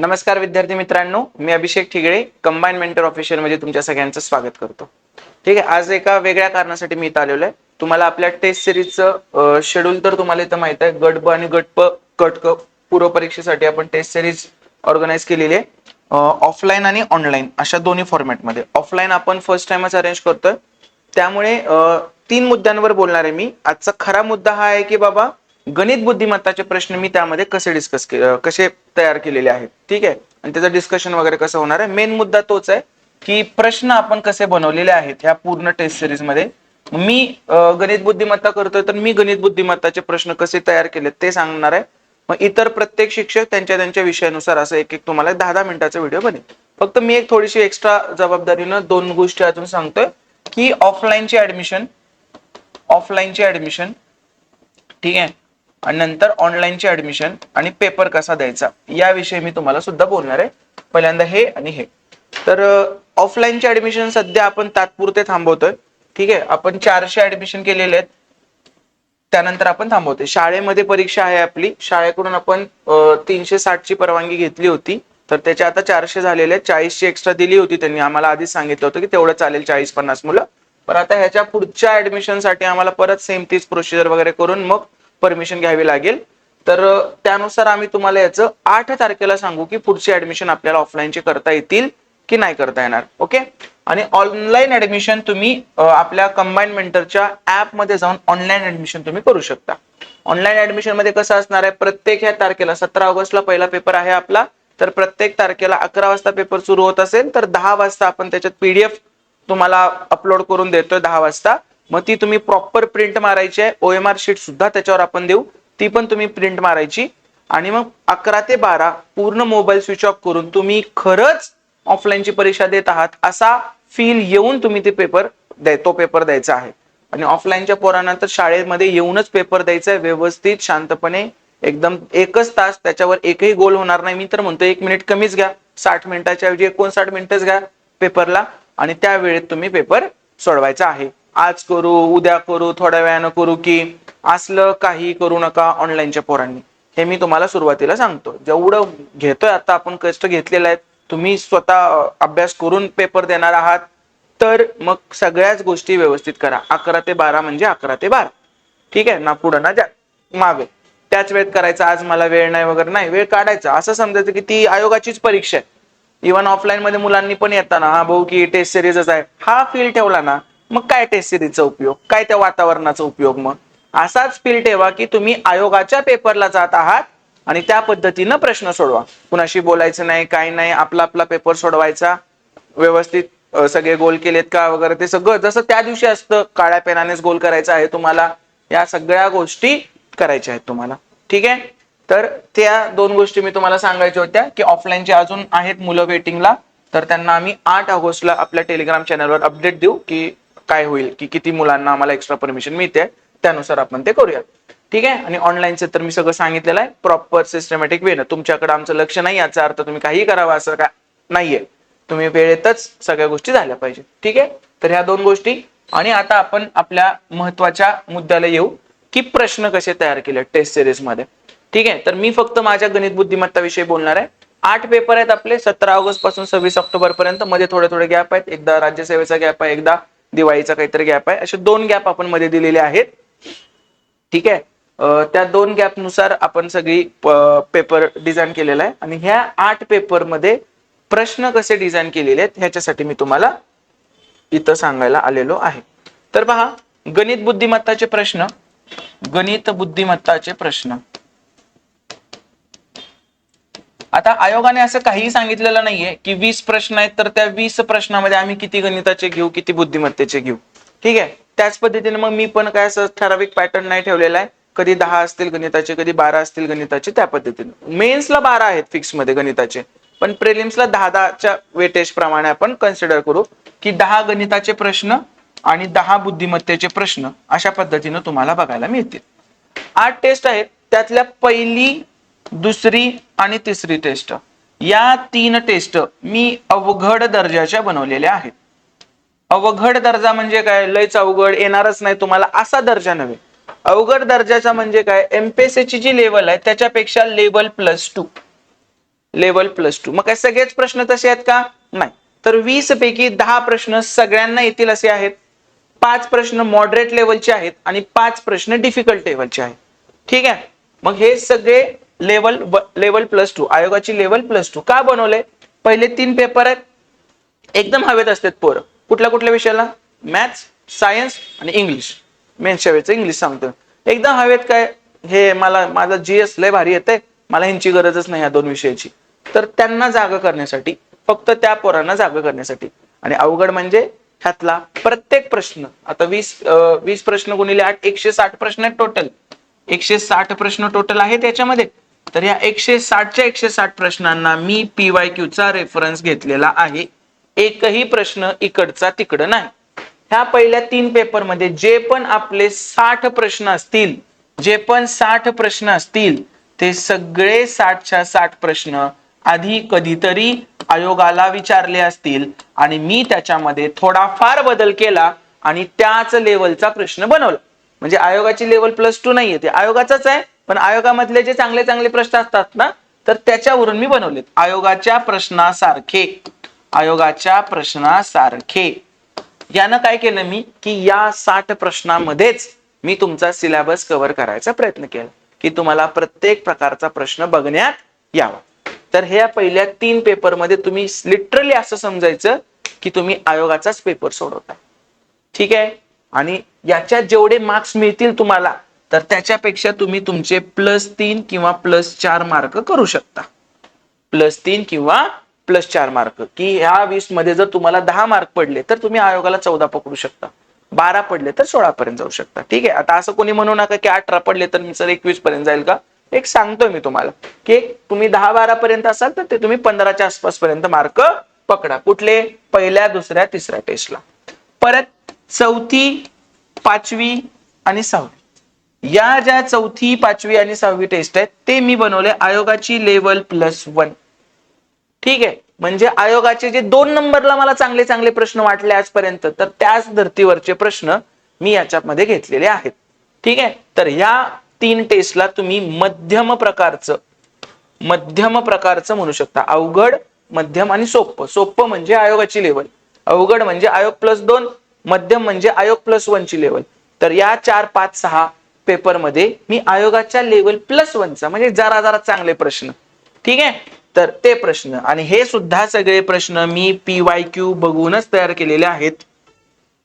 नमस्कार विद्यार्थी मित्रांनो मी अभिषेक ठिगळे कंबाईन मेंटर ऑफिशियलमध्ये तुमच्या सगळ्यांचं स्वागत करतो. ठीक आहे आज एका वेगळ्या कारणासाठी मी इथं आलेलो आहे. तुम्हाला आपल्या टेस्ट सिरीजचं शेड्यूल तर तुम्हाला इथं माहीत आहे. गट ब आणि गट प कट क पूर्व परीक्षेसाठी आपण टेस्ट सिरीज ऑर्गनाईज केलेली आहे. ऑफलाईन आणि ऑनलाईन अशा दोन्ही फॉर्मॅटमध्ये ऑफलाईन आपण फर्स्ट टाइमच अरेंज करतोय. त्यामुळे तीन मुद्द्यांवर बोलणार आहे मी. आजचा खरा मुद्दा हा आहे की बाबा गणित बुद्धिमत्ताचे प्रश्न मी त्यामध्ये कसे डिस्कस कसे तयार केलेले आहेत. ठीक आहे? आणि त्याचं डिस्कशन वगैरे कसं होणार आहे? मेन मुद्दा तोच आहे की प्रश्न आपण कसे बनवलेले आहेत ह्या पूर्ण टेस्ट सिरीजमध्ये. मी गणित बुद्धिमत्ता करतोय तर मी गणित बुद्धिमत्ताचे प्रश्न कसे तयार केले ते सांगणार आहे. मग इतर प्रत्येक शिक्षक त्यांच्या त्यांच्या विषयानुसार असं एक एक तुम्हाला दहा दहा मिनिटाचा व्हिडिओ बनेल. फक्त मी एक थोडीशी एक्स्ट्रा जबाबदारीनं दोन गोष्टी अजून सांगतोय की ऑफलाईनची ऍडमिशन ऑफलाईनची ऍडमिशन ठीक आहे? आणि नंतर ऑनलाईनचे ऍडमिशन आणि पेपर कसा द्यायचा याविषयी मी तुम्हाला सुद्धा बोलणार आहे. पहिल्यांदा हे आणि हे. तर ऑफलाईनचे ऍडमिशन सध्या आपण तात्पुरते थांबवतोय. ठीक आहे? आपण चारशे ऍडमिशन केलेले आहेत. त्यानंतर आपण थांबवतोय. शाळेमध्ये परीक्षा आहे आपली. शाळेकडून आपण तीनशे साठची परवानगी घेतली होती. तर त्याच्या आता चारशे झालेले आहेत. चाळीसची एक्स्ट्रा दिली होती त्यांनी. आम्हाला आधीच सांगितलं होतं की तेवढं चालेल चाळीस पन्नास मुलं. पण आता ह्याच्या पुढच्या ऍडमिशनसाठी आम्हाला परत सेम तीच प्रोसिजर वगैरे करून मग परमिशन घ्यावी लागेल. तर त्यानुसार आम्ही तुम्हाला याचं आठ तारखेला सांगू की पुढची ऍडमिशन आपल्याला ऑफलाईनची करता येतील की नाही करता येणार. ओके? आणि ऑनलाईन ऍडमिशन तुम्ही आपल्या कंबाईन मेंटरच्या ऍपमध्ये जाऊन ऑनलाईन ऍडमिशन तुम्ही करू शकता. ऑनलाईन ऍडमिशनमध्ये कसं असणार आहे? प्रत्येक ह्या तारखेला सतरा ऑगस्टला पहिला पेपर आहे आपला. तर प्रत्येक तारखेला अकरा वाजता पेपर सुरू होत असेल तर दहा वाजता आपण त्याच्यात पीडीएफ तुम्हाला अपलोड करून देतोय दहा वाजता. मग ती तुम्ही प्रॉपर प्रिंट मारायची आहे. ओएमआर शीट सुद्धा त्याच्यावर आपण देऊ. ती पण तुम्ही प्रिंट मारायची. आणि मग अकरा ते बारा पूर्ण मोबाईल स्विच ऑफ करून तुम्ही खरंच ऑफलाईनची परीक्षा देत आहात असा फील येऊन तुम्ही ते पेपर द्याय तो पेपर द्यायचा आहे. आणि ऑफलाईनच्या पोरांना तर शाळेमध्ये येऊनच पेपर द्यायचा आहे. व्यवस्थित शांतपणे एकदम एकच तास त्याच्यावर एकही गोल होणार नाही. मी तर म्हणतो एक मिनिट कमीच घ्या. साठ मिनिटाच्या ऐवजी एकोणसाठ मिनिटच घ्या पेपरला आणि त्यावेळेत तुम्ही पेपर सोडवायचा आहे. आज करू उद्या करू थोड्या वेळानं करू की असलं काही करू नका ऑनलाईनच्या पोरांनी. हे मी तुम्हाला सुरुवातीला सांगतो जेवढं घेतोय आता आपण कष्ट घेतलेलं आहे तुम्ही स्वतः अभ्यास करून पेपर देणार आहात तर मग सगळ्याच गोष्टी व्यवस्थित करा. अकरा ते बारा म्हणजे अकरा ते बारा. ठीक आहे? ना पुढं ना जा मागे. त्याच वेळेत करायचं. आज मला वेळ नाही वगैरे नाही. वेळ काढायचा. असं समजायचं की ती आयोगाचीच परीक्षा आहे. इव्हन ऑफलाईन मध्ये मुलांनी पण येताना हा भाऊ की टेस्ट सिरीजच आहे. हा फील ठेवला ना मग काय टेस्ट सिरीजचा उपयोग? काय त्या वातावरणाचा उपयोग मग? असाच फील ठेवा की तुम्ही आयोगाच्या पेपरला जात आहात आणि त्या पद्धतीनं प्रश्न सोडवा. कुणाशी बोलायचं नाही काय नाही आपला आपला पेपर सोडवायचा. व्यवस्थित सगळे गोल केलेत का वगैरे ते सगळं जसं त्या दिवशी असतं काळ्या पेनानेच गोल करायचा आहे तुम्हाला. या सगळ्या गोष्टी करायच्या आहेत तुम्हाला. ठीक आहे? तर त्या दोन गोष्टी मी तुम्हाला सांगायच्या होत्या की ऑफलाईनचे अजून आहेत मुलं वेटिंगला तर त्यांना आम्ही आठ ऑगस्टला आपल्या टेलिग्राम चॅनलवर अपडेट देऊ की काय होईल की किती मुलांना आम्हाला एक्स्ट्रा परमिशन मिळते त्यानुसार आपण ते करूया ठीक आहे? आणि ऑनलाईनचं तर मी सगळं सांगितलेलं आहे. प्रॉपर सिस्टमॅटिक वे तुमच्याकडे आमचं लक्ष नाही याचा अर्थ तुम्ही काही करावा असं काय नाहीये. तुम्ही वेळेतच सगळ्या गोष्टी झाल्या पाहिजे ठीक आहे? तर ह्या दोन गोष्टी. आणि आता आपण आपल्या महत्त्वाच्या मुद्द्याला येऊ की प्रश्न कसे तयार केले टेस्ट सिरीजमध्ये. ठीक आहे? तर मी फक्त माझ्या गणित बुद्धिमत्ता विषयी बोलणार आहे. आठ पेपर आहेत आपले सतरा ऑगस्टपासून सव्वीस ऑक्टोबर पर्यंत मध्ये थोडे थोडे गॅप आहेत. एकदा राज्यसेवेचा गॅप आहे एकदा दिवाळीचा काहीतरी गॅप आहे. असे दोन गॅप आपण मध्ये दिलेले आहेत. ठीक आहे? त्या दोन गॅपनुसार आपण सगळी पेपर डिझाईन केलेला आहे. आणि ह्या आठ पेपरमध्ये प्रश्न कसे डिझाईन केलेले आहेत ह्याच्यासाठी मी तुम्हाला इथं सांगायला आलेलो आहे. तर पहा गणित बुद्धिमत्ताचे प्रश्न गणित बुद्धिमत्ताचे प्रश्न. आता आयोगाने असं काहीही सांगितलेलं नाहीये की वीस प्रश्न आहेत तर त्या वीस प्रश्नामध्ये आम्ही किती गणिताचे घेऊ किती बुद्धिमत्तेचे घेऊ. ठीक आहे? त्याच पद्धतीने मग मी पण काय असं ठराविक पॅटर्न नाही ठेवलेला आहे. कधी दहा असतील गणिताचे कधी बारा असतील गणिताचे त्या पद्धतीने. मेन्सला बारा आहेत फिक्समध्ये गणिताचे. पण प्रेलिम्सला दहा दहाच्या वेटेज प्रमाणे आपण कन्सिडर करू की दहा गणिताचे प्रश्न आणि दहा बुद्धिमत्तेचे प्रश्न अशा पद्धतीनं तुम्हाला बघायला मिळतील. आठ टेस्ट आहेत. त्यातल्या पहिली दुसरी आणि तिसरी टेस्ट. या तीन टेस्ट मी अवघड दर्जाच्या बनवलेल्या आहेत. अवघड दर्जा म्हणजे काय? लयच अवघड येणारच नाही तुम्हाला असा दर्जा नव्हे. अवघड दर्जाचा म्हणजे काय? एमपीएससी ची जी लेवल आहे त्याच्यापेक्षा level plus two level plus two मग काय सगळेच प्रश्न तसे आहेत का? नाही. तर वीस पैकी दहा प्रश्न सगळ्यांना येतील असे आहेत. पाच प्रश्न मॉडरेट लेवलचे आहेत आणि पाच प्रश्न डिफिकल्ट लेवलचे आहेत. ठीक आहे? मग हे सगळे लेवल लेवल प्लस टू आयोगाची लेवल प्लस टू का बनवले? पहिले तीन पेपर आहेत. एकदम हवेत असतात पोरं. कुठल्या कुठल्या विषयाला? मॅथ्स सायन्स आणि इंग्लिश मेन वेळेचं इंग्लिश सांगतो एकदम हवेत काय? हे मला माझा जीएस लय भारी येते मला ह्यांची गरजच नाही या दोन विषयाची. तर त्यांना जागा करण्यासाठी फक्त त्या पोरांना जागा करण्यासाठी. आणि अवघड म्हणजे ह्यातला प्रत्येक प्रश्न आता वीस वीस प्रश्न गुणिले आठ एकशे साठ प्रश्न आहेत टोटल एकशे साठ प्रश्न टोटल आहेत याच्यामध्ये. तर या एकशे साठच्या एकशे साठ प्रश्नांना मी पीवाय चा रेफरन्स घेतलेला आहे. एकही प्रश्न इकडचा तिकडं नाही. ह्या पहिल्या तीन पेपरमध्ये जे पण आपले साठ प्रश्न असतील जे पण साठ प्रश्न असतील ते सगळे साठच्या साठ प्रश्न आधी कधीतरी आयोगाला विचारले असतील आणि मी त्याच्यामध्ये थोडाफार बदल केला आणि त्याच लेवलचा प्रश्न बनवला. म्हणजे आयोगाची लेवल प्लस टू नाहीये ते आयोगाचाच आहे. पण आयोगामधले जे चांगले चांगले प्रश्न असतात ना तर त्याच्यावरून मी बनवलेत. आयोगाच्या प्रश्नासारखे. आयोगाच्या प्रश्नासारखे. यानं काय केलं मी? की या साठ प्रश्नामध्येच मी तुमचा सिलेबस कव्हर करायचा प्रयत्न केला. की तुम्हाला प्रत्येक प्रकारचा प्रश्न बघण्यात यावा. तर ह्या पहिल्या तीन पेपरमध्ये तुम्ही लिटरली असं समजायचं की तुम्ही आयोगाचाच पेपर सोडवता ठीक आहे? आणि याच्यात जेवढे मार्क्स मिळतील तुम्हाला तर त्याच्यापेक्षा तुम्ही तुमचे प्लस तीन किंवा प्लस चार मार्क करू शकता. प्लस तीन किंवा प्लस चार मार्क की ह्या वीसमध्ये जर तुम्हाला दहा मार्क पडले तर तुम्ही आयोगाला चौदा पकडू शकता. बारा पडले तर सोळा पर्यंत जाऊ शकता. ठीक आहे? आता असं कोणी म्हणू नका की अठरा पडले तर मी सर एकवीस पर्यंत जाईल का? एक सांगतोय मी तुम्हाला. की तुम्ही दहा बारा पर्यंत असाल तर ते तुम्ही पंधराच्या आसपास पर्यंत मार्क पकडा. कुठले? पहिल्या दुसऱ्या तिसऱ्या टेस्टला परत चौथी पाचवी आणि सहावी. या ज्या चौथी पाचवी आणि सहावी टेस्ट आहेत ते मी बनवले आयोगाची लेवल प्लस वन ठीक आहे? म्हणजे आयोगाचे जे दोन नंबरला मला चांगले चांगले प्रश्न वाटले आजपर्यंत तर त्याच धर्तीवरचे प्रश्न मी याच्यामध्ये घेतलेले आहेत. ठीक आहे? तर या तीन टेस्टला तुम्ही मध्यम प्रकारचं मध्यम प्रकारचं म्हणू शकता. अवघड मध्यम आणि सोपं. सोपं म्हणजे आयोगाची लेवल अवघड म्हणजे आयोग प्लस दोन मध्यम म्हणजे आयोग प्लस ची लेवल तर या चार पाच सहा पेपरमध्ये मी आयोगाच्या लेवल प्लस वनचा म्हणजे जरा जरा चांगले प्रश्न. ठीक आहे? तर ते प्रश्न. आणि हे सुद्धा सगळे प्रश्न मी पी वाय क्यू बघूनच तयार केलेले आहेत.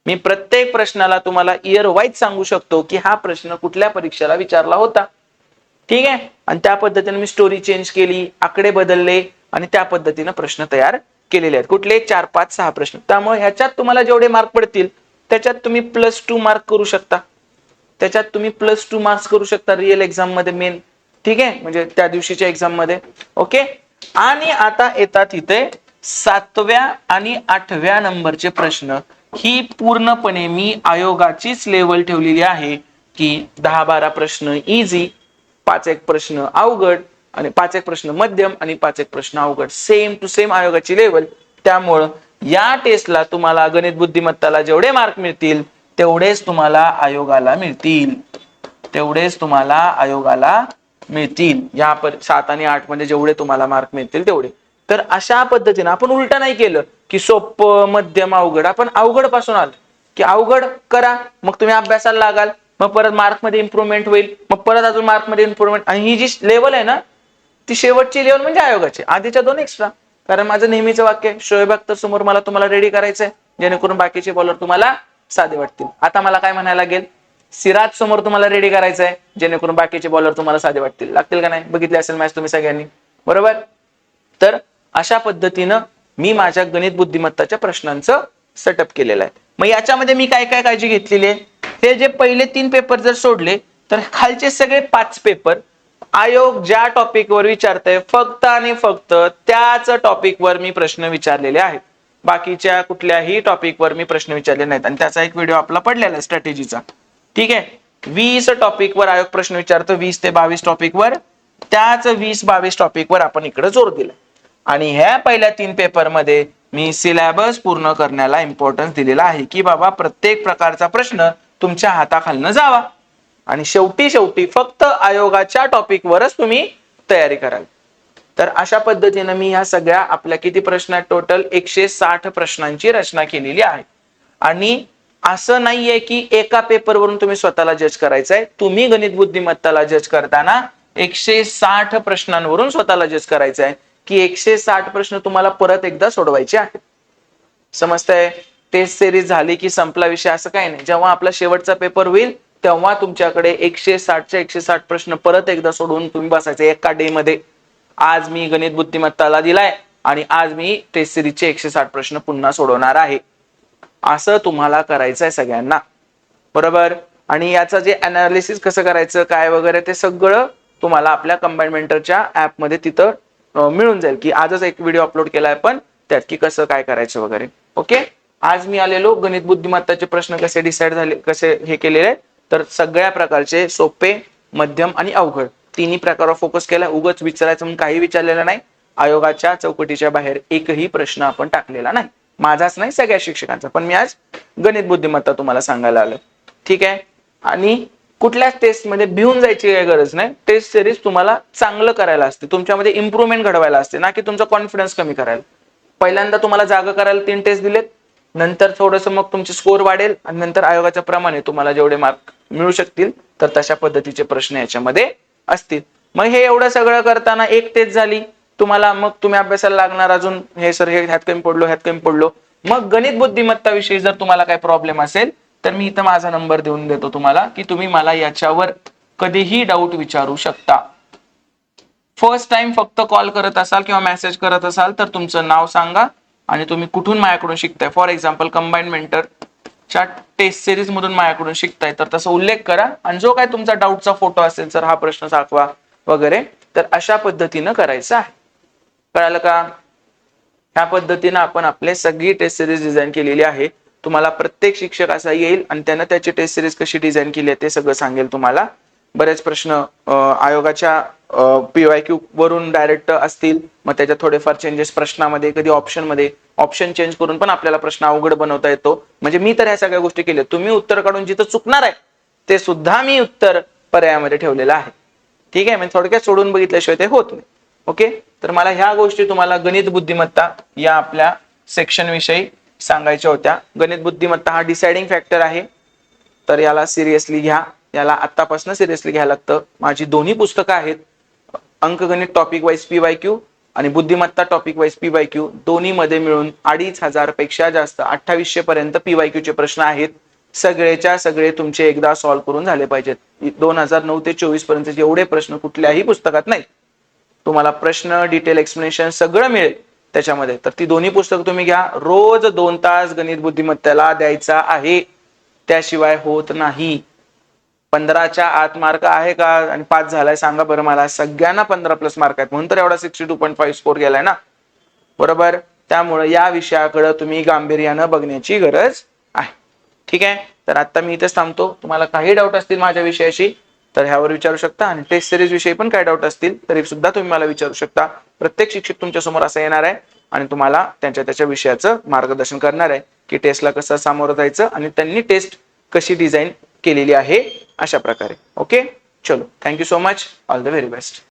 मी प्रत्येक प्रश्नाला तुम्हाला इयर वाईज सांगू शकतो की हा प्रश्न कुठल्या परीक्षेला विचारला होता. ठीक आहे? आणि त्या पद्धतीने मी स्टोरी चेंज केली आकडे बदलले आणि त्या पद्धतीने प्रश्न तयार केलेले आहेत. कुठले? चार पाच सहा प्रश्न. त्यामुळे ह्याच्यात तुम्हाला जेवढे मार्क पडतील त्याच्यात तुम्ही प्लस टू मार्क करू शकता. त्याच्यात तुम्ही प्लस टू मार्क्स करू शकता रिअल एक्झाममध्ये मेन ठीक आहे? म्हणजे त्या दिवशीच्या एक्झाममध्ये. ओके आणि आता येतात इथे सातव्या आणि आठव्या नंबरचे प्रश्न. ही पूर्णपणे मी आयोगाचीच लेवल ठेवलेली आहे की दहा बारा प्रश्न इझी पाच एक प्रश्न अवघड आणि पाच एक प्रश्न मध्यम आणि पाच एक प्रश्न अवघड. सेम टू सेम आयोगाची लेवल त्यामुळं या टेस्टला तुम्हाला गणित बुद्धिमत्ताला जेवढे मार्क मिळतील तेवढेच तुम्हाला आयोगाला मिळतील. तेवढेच तुम्हाला आयोगाला मिळतील. या पर- सात आणि आठमध्ये जेवढे तुम्हाला मार्क मिळतील तेवढे. तर अशा पद्धतीने आपण उलटा नाही केलं की सोपं मध्यम अवघड. आपण अवघडपासून आलो की अवघड करा. मग तुम्ही अभ्यासाला लागाल. मग परत मार्कमध्ये इम्प्रुव्हमेंट होईल. मग परत अजून मार्कमध्ये इम्प्रुव्हमेंट आणि ही जी लेवल आहे ना ती शेवटची लेवल म्हणजे आयोगाची. आधीच्या दोन एक्स्ट्रा कारण माझं नेहमीचं वाक्य आहे, शोएब अख्तर समोर मला तुम्हाला रेडी करायचंय. जेणेकरून बाकीचे बॉलर तुम्हाला साधे वाटतील. आता मला काय म्हणायला लागेल? सिराज समोर तुम्हाला रेडी करायचं आहे जेणेकरून बाकीचे बॉलर तुम्हाला साधे वाटतील. लागतील का नाही? बघितले असेल मॅच तुम्ही सगळ्यांनी. बरोबर? तर अशा पद्धतीनं मी माझ्या गणित बुद्धिमत्ताच्या प्रश्नांचं सेटअप केलेलं आहे. मग याच्यामध्ये मी काय काय काळजी घेतलेली आहे? हे जे पहिले तीन पेपर जर सोडले तर खालचे सगळे पाच पेपर आयोग ज्या टॉपिकवर विचारतय फक्त आणि फक्त त्याच टॉपिकवर मी प्रश्न विचारलेले आहेत. बाकीच्या कुठल्याही टॉपिकवर मी प्रश्न विचारले नाहीत. आणि त्याचा एक व्हिडिओ आपला पडलेला स्ट्रॅटेजीचा ठीक आहे? वीस टॉपिकवर आयोग प्रश्न विचारतो वीस ते बावीस टॉपिकवर त्याच वीस बावीस टॉपिकवर आपण इकडे जोर दिला आणि ह्या पहिल्या तीन पेपरमध्ये मी सिलेबस पूर्ण करण्याला इम्पॉर्टन्स दिलेला आहे की बाबा प्रत्येक प्रकारचा प्रश्न तुमच्या हाताखालनं जावा. आणि शेवटी शेवटी फक्त आयोगाच्या टॉपिकवरच तुम्ही तयारी कराल. तर अशा पद्धतीनं मी ह्या सगळ्या आपल्या किती प्रश्न आहेत? टोटल एकशे साठ प्रश्नांची रचना केलेली आहे. आणि असं नाहीये की एका पेपरवरून तुम्ही स्वतःला जज करायचंय. तुम्ही गणित बुद्धिमत्ताला जज करताना एकशे साठ प्रश्नांवरून स्वतःला जज करायचं आहे की एकशे साठ प्रश्न तुम्हाला परत एकदा सोडवायचे आहेत. समजतंय? टेस्ट सिरीज झाली की संपला विषय असं काही नाही. जेव्हा आपला शेवटचा पेपर होईल तेव्हा तुमच्याकडे एकशे साठच्या एकशे साठ प्रश्न परत एकदा सोडवून तुम्ही बसायचे एका डे मध्ये. आज मी गणित बुद्धिमत्ताला दिलाय आणि आज मी टेस्ट सिरीजचे एकशे साठ प्रश्न पुन्हा सोडवणार आहे. असं तुम्हाला करायचं आहे सगळ्यांना. बरोबर? आणि याचं जे अनालिसिस कसं करायचं काय वगैरे ते सगळं तुम्हाला आपल्या कंबाईन मेंटरच्या ऍपमध्ये तिथं मिळून जाईल की आजच एक व्हिडिओ अपलोड केलाय पण त्यात की कसं काय करायचं वगैरे. ओके? आज मी आलेलो गणित बुद्धिमत्ताचे प्रश्न कसे डिसाईड झाले कसे हे केलेले तर सगळ्या प्रकारचे सोपे मध्यम आणि अवघड. तिन्ही प्रकारावर फोकस केला उगच विचारायचं म्हणून काही विचारलेलं नाही. आयोगाच्या चौकटीच्या बाहेर एकही प्रश्न आपण टाकलेला नाही. माझाच नाही सगळ्या शिक्षकांचा. पण मी आज गणित बुद्धिमत्ता तुम्हाला सांगायला आलो ठीक आहे? आणि कुठल्याच टेस्टमध्ये भिवून जायची काही गरज नाही. टेस्ट सिरीज तुम्हाला चांगलं करायला असते. तुमच्यामध्ये इम्प्रुव्हमेंट घडवायला असते. ना की तुमचा कॉन्फिडन्स कमी करायला. पहिल्यांदा तुम्हाला जागा करायला तीन टेस्ट दिलेत. नंतर थोडंसं मग तुमचे स्कोर वाढेल. आणि नंतर आयोगाच्या प्रमाणे तुम्हाला जेवढे मार्क मिळू शकतील तर तशा पद्धतीचे प्रश्न याच्यामध्ये असतील. मग हे एवढं सगळं करताना एक तेच झाली. तुम्हाला मग तुम्ही अभ्यासाला लागणार अजून. हे सर हे ह्यात कमी पडलो ह्यात कमी पडलो. मग गणित बुद्धिमत्ताविषयी जर तुम्हाला काही प्रॉब्लेम असेल तर मी इथं माझा नंबर देऊन देतो तुम्हाला की तुम्ही मला याच्यावर कधीही डाऊट विचारू शकता. फर्स्ट टाइम फक्त कॉल करत असाल किंवा मेसेज करत असाल तर तुमचं नाव सांगा आणि तुम्ही कुठून माझ्याकडून शिकताय. फॉर एक्झाम्पल कंबाईंड मेंटर च्या टेस्ट सिरीज मधून माझ्याकडून शिकताय. तर तसा उल्लेख करा. आणि जो काय तुमचा डाऊटचा फोटो असेल सर हा प्रश्न दाखवा वगैरे तर अशा पद्धतीनं करायचं आहे. कळालं का? ह्या पद्धतीनं आपण आपले सगळी टेस्ट सिरीज डिझाईन केलेली आहे. तुम्हाला प्रत्येक शिक्षक असा येईल आणि त्यानं त्याची टेस्ट सिरीज कशी डिझाईन केली आहे ते सगळं सांगेल तुम्हाला. बरेच प्रश्न आयोगाच्या पीवाय क्यू वरून डायरेक्ट असतील. मग त्याच्यात थोडेफार चेंजेस प्रश्नामध्ये कधी ऑप्शनमध्ये ऑप्शन चेंज करून पण आपल्याला प्रश्न अवघड बनवता येतो. म्हणजे मी तर ह्या सगळ्या गोष्टी केल्या. तुम्ही उत्तर काढून जिथं चुकणार आहे ते सुद्धा मी उत्तर पर्यायामध्ये ठेवलेलं आहे. ठीक आहे? म्हणजे थोडक्यात सोडून बघितल्याशिवाय ते होत नाही. ओके? तर मला ह्या गोष्टी तुम्हाला गणित बुद्धिमत्ता या आपल्या सेक्शन विषयी सांगायच्या होत्या. गणित बुद्धिमत्ता हा डिसाइडिंग फॅक्टर आहे. तर याला सिरियसली घ्या. याला आत्तापासून सिरियसली घ्यायला लागतं. माझी दोन्ही पुस्तकं आहेत. अंकगणित topic wise P Y Q आणि बुद्धिमत्ता topic wise P Y Q दोन्ही मध्ये मिळून अडीच हजारपेक्षा जास्त अठ्ठावीसशे पर्यंत पी वाय चे प्रश्न आहेत. सगळेच्या सगळे तुमचे एकदा सॉल्व्ह करून झाले पाहिजेत. दोन हजार नऊ ते चोवीसपर्यंत जेवढे प्रश्न कुठल्याही पुस्तकात नाही. तुम्हाला प्रश्न डिटेल एक्सप्लेनेशन सगळं मिळेल त्याच्यामध्ये. तर ती दोन्ही पुस्तकं तुम्ही घ्या. रोज दोन तास गणित बुद्धिमत्तेला द्यायचा आहे. त्याशिवाय होत नाही. पंधराच्या आत मार्क आहे का? आणि पाच झालाय सांगा बरं मला. सगळ्यांना पंधरा प्लस मार्क आहेत. म्हणून तर एवढा sixty two point five score गेलाय ना? बरोबर? त्यामुळे या विषयाकडे तुम्ही गांभीर्यानं बघण्याची गरज आहे. ठीक आहे? तर आता मी इथेच थांबतो. तुम्हाला काही डाऊट असतील माझ्या विषयाशी तर ह्यावर विचारू शकता. आणि टेस्ट सिरीज विषयी पण काय डाऊट असतील तरी सुद्धा तुम्ही मला विचारू शकता. प्रत्येक शिक्षक तुमच्यासमोर असं येणार आहे आणि तुम्हाला त्यांच्या त्याच्या विषयाचं मार्गदर्शन करणार आहे की टेस्टला कसं सामोरं जायचं आणि त्यांनी टेस्ट कशी डिझाईन केलेली आहे अशा प्रकारे. ओके चलो. Thank you so much all the very best